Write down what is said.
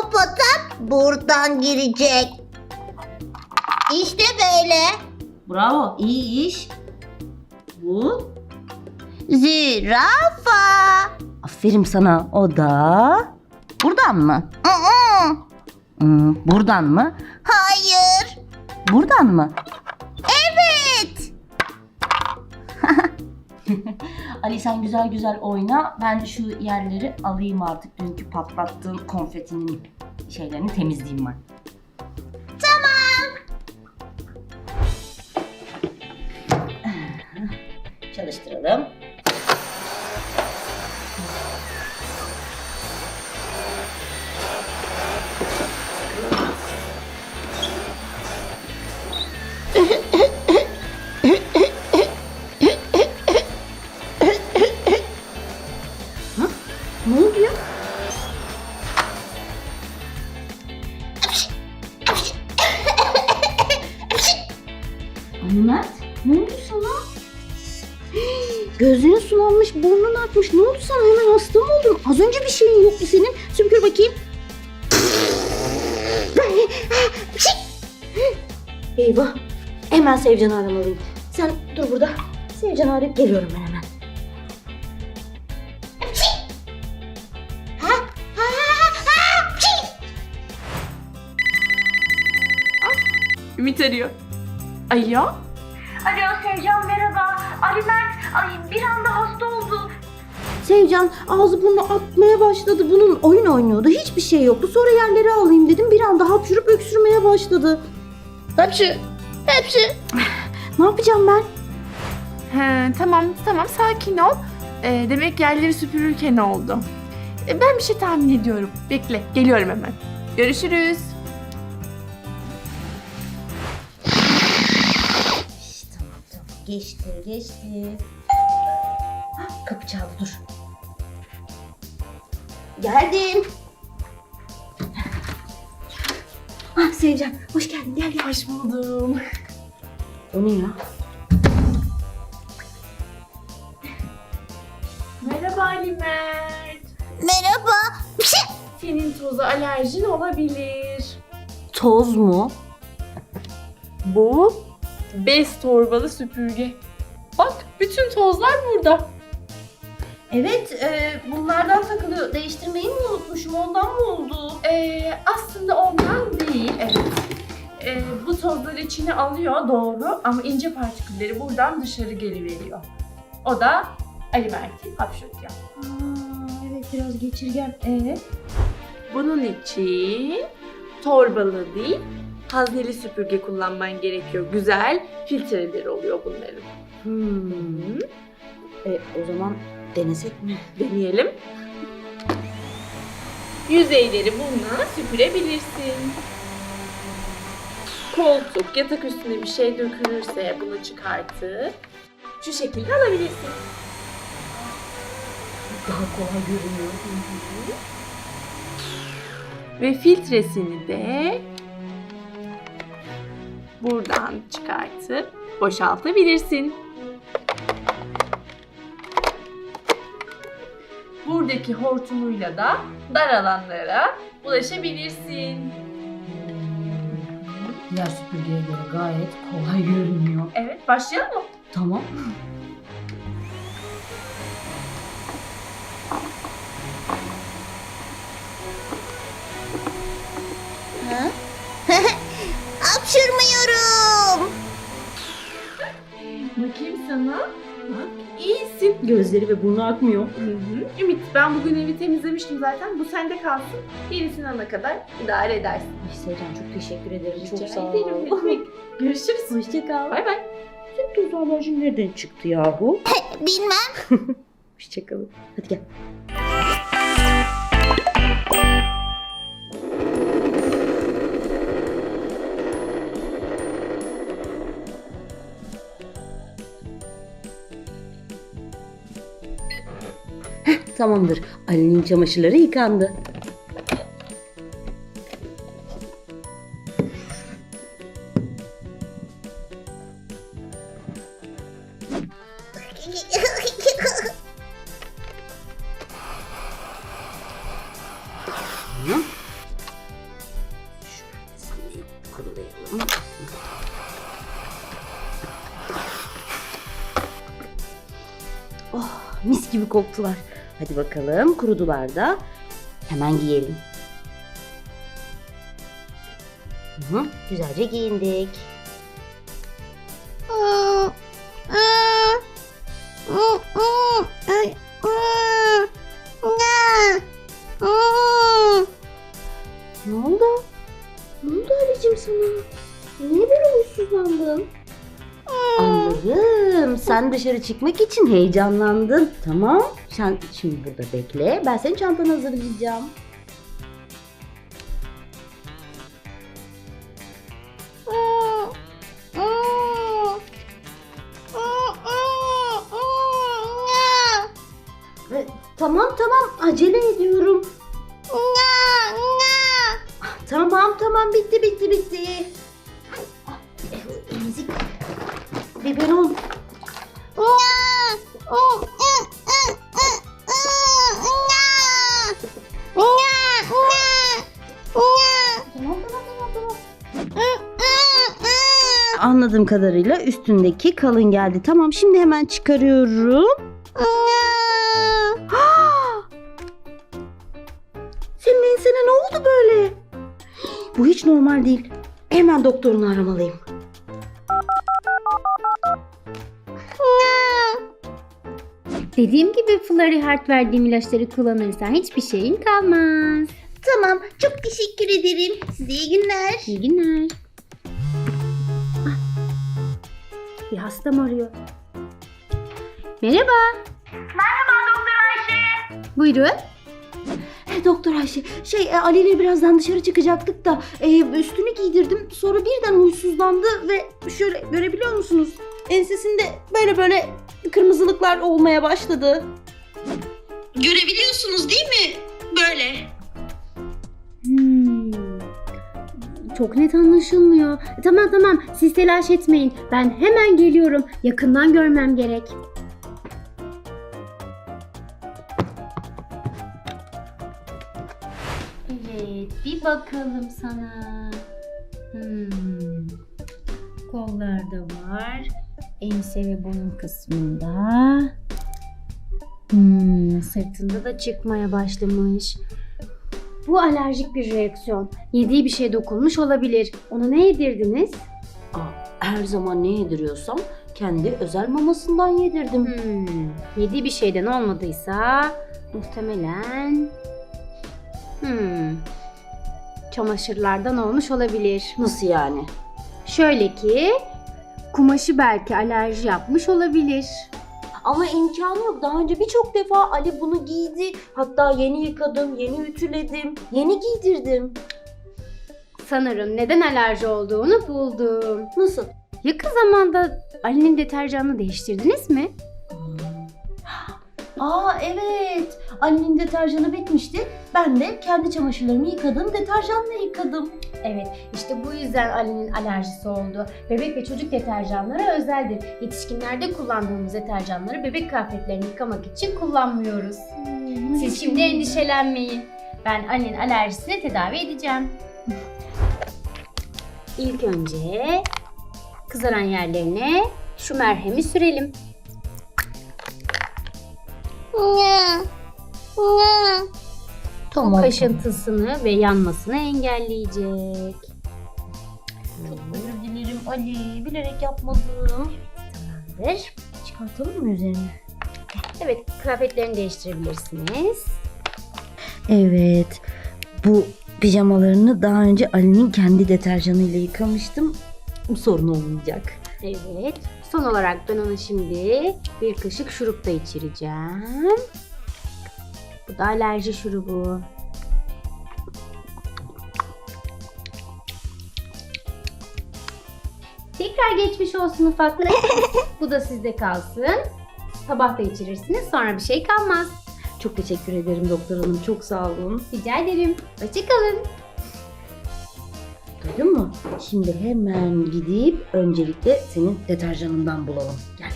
Hipopotam buradan girecek. İşte böyle. Bravo. iyi iş. Bu. Zürafa. Aferin sana. O da. Buradan mı? Aa, Hmm, buradan mı? hayır. Buradan mı? Evet. Ali sen güzel güzel oyna. Ben şu yerleri alayım artık. Dünkü patlattığın konfetinin şeylerini temizleyeyim ben. Tamam. Çalıştıralım. Burnun akmış. Ne oldu sana? Hemen hasta mı oldun? Az önce bir şeyin yoktu senin. Sümkür bakayım. Eyvah. Hemen Sevcan'ı aramalıyım. Sen dur burada. Sevcan'ı arayıp geliyorum ben hemen. Ümit arıyor. Alo? Alo Sevcan merhaba. Ali Mert ay bir anda hasta. Sevcan ağzı burnu akmaya başladı. Bunun oyun oynuyordu. Hiçbir şey yoktu. Sonra yerleri alayım dedim. Bir anda hapşurup öksürmeye başladı. Hapşı. Hapşı. Ne yapacağım ben? He, tamam tamam sakin ol. Ee, demek yerleri süpürürken oldu. Ee, ben bir şey tahmin ediyorum. Bekle geliyorum hemen. Görüşürüz. Tamam tamam. Geçti geçti. Hah, Kapı çaldı dur. Geldim. Ah Sevcan hoş geldin gel gel. Hoş buldum. O ne ya? Merhaba Ali Mert. Merhaba. Senin toza alerjin olabilir. Toz mu? Bu bez torbalı süpürge. Bak bütün tozlar burada. Evet e, bunlardan takılıyor. Değiştirmeyi mi unutmuşum ondan mı oldu? Ee, aslında ondan değil. Evet. Ee, bu tozları içine alıyor doğru ama ince partikülleri buradan dışarı geliveriyor. O da Ali Mert'i hapşırtıyor. Aa, evet biraz geçirgen. Evet. Bunun için torbalı değil, hazneli süpürge kullanman gerekiyor. Güzel filtreleri oluyor bunların. Hmm. E, o zaman denesek mi? Deneyelim. Yüzeyleri bununla süpürebilirsin. Koltuk, yatak üstüne bir şey dökülürse bunu çıkartıp şu şekilde alabilirsin. Daha kolay görünüyor. Ve filtresini de buradan çıkartıp boşaltabilirsin. Buradaki hortumuyla da dar alanlara ulaşabilirsin. Diğer süpürgeye göre gayet kolay görünüyor. Evet, başlayalım mı? Tamam. Gözleri ve burnu akmıyor. Hı hı. Ümit, ben bugün evi temizlemiştim zaten. Bu sende kalsın. Yenisini ana kadar idare edersin. Ay Sevcan çok teşekkür ederim. Rica çok sağ ol. ederim, ne demek. Görüşürüz. Hoşça kal. Bay bay. Senin toz alerjin nereden çıktı yahu? Bilmem. Hoşça kalın. Hadi gel. Tamamdır. Ali'nin çamaşırları yıkandı. Oh, mis gibi koktular. Hadi bakalım kurudular da hemen giyelim. Hı hı, güzelce giyindik. Ne oldu? Ne oldu Ali'cim sana? Niye böyle huysuzlandın? Anladım. Sen dışarı çıkmak için heyecanlandın. Tamam. Sen şimdi burada bekle. Ben senin çantanı hazırlayacağım. Tamam tamam acele ediyorum. Tamam tamam bitti bitti bitti. Aa. Anladığım kadarıyla üstündeki kalın geldi. Tamam şimdi hemen çıkarıyorum. Senin ensene ne oldu böyle? Bu hiç normal değil. Hemen doktorunu aramalıyım. Dediğim gibi Flurry Heart verdiğim ilaçları kullanırsan hiçbir şeyin kalmaz. Tamam, çok teşekkür ederim. Size iyi günler. İyi günler. Ah, bir hastam arıyor. Merhaba. Merhaba Doktor Ayşe. Buyurun. Doktor Ayşe, şey e, Ali ile birazdan dışarı çıkacaktık da e, üstünü giydirdim. Sonra birden huysuzlandı ve şöyle görebiliyor musunuz? Ensesinde böyle böyle kırmızılıklar olmaya başladı. Görebiliyorsunuz değil mi? Böyle. Hmm. Çok net anlaşılmıyor. E, Tamam tamam siz telaş etmeyin. Ben hemen geliyorum. Yakından görmem gerek. Evet bir bakalım sana. Hmm. Kollarda var. Ense ve boyun kısmında. Hmm, sırtında da çıkmaya başlamış. Bu alerjik bir reaksiyon. Yediği bir şey dokunmuş olabilir. Ona ne yedirdiniz? Aa, her zaman ne yediriyorsam kendi özel mamasından yedirdim. Hmm, yediği bir şeyden olmadıysa muhtemelen hmm, çamaşırlardan olmuş olabilir. Nasıl yani? Şöyle ki kumaşı belki alerji yapmış olabilir. Ama imkanı yok. Daha önce birçok defa Ali bunu giydi. Hatta yeni yıkadım, yeni ütüledim, yeni giydirdim. Sanırım neden alerji olduğunu buldum. Nasıl? Yakın zamanda Ali'nin deterjanını değiştirdiniz mi? Aa evet. Ali'nin deterjanı bitmişti. Ben de kendi çamaşırlarımı yıkadım, deterjanla yıkadım. Evet, işte bu yüzden Ali'nin alerjisi oldu. Bebek ve çocuk deterjanları özeldir. Yetişkinlerde kullandığımız deterjanları bebek kıyafetlerini yıkamak için kullanmıyoruz. Siz şimdi endişelenmeyin. Ben Ali'nin alerjisini tedavi edeceğim. İlk önce kızaran yerlerine şu merhemi sürelim. Aa. Bu kaşıntısını ve yanmasını engelleyecek. Özür dilerim Ali. Bilerek yapmadım. Tamamdır. Çıkartalım mı üzerine? Evet, kıyafetlerini değiştirebilirsiniz. Evet. Bu pijamalarını daha önce Ali'nin kendi deterjanıyla yıkamıştım. Sorun olmayacak. Evet. Son olarak ben ona şimdi bir kaşık şurup da içireceğim. Bu da alerji şurubu. Tekrar geçmiş olsun ufaklık. Bu da sizde kalsın. Sabah da içirirsiniz sonra bir şey kalmaz. Çok teşekkür ederim doktor hanım. Çok sağ olun. Rica ederim. Hoşçakalın. Duydun mu? Şimdi hemen gidip öncelikle senin deterjanından bulalım. Gel.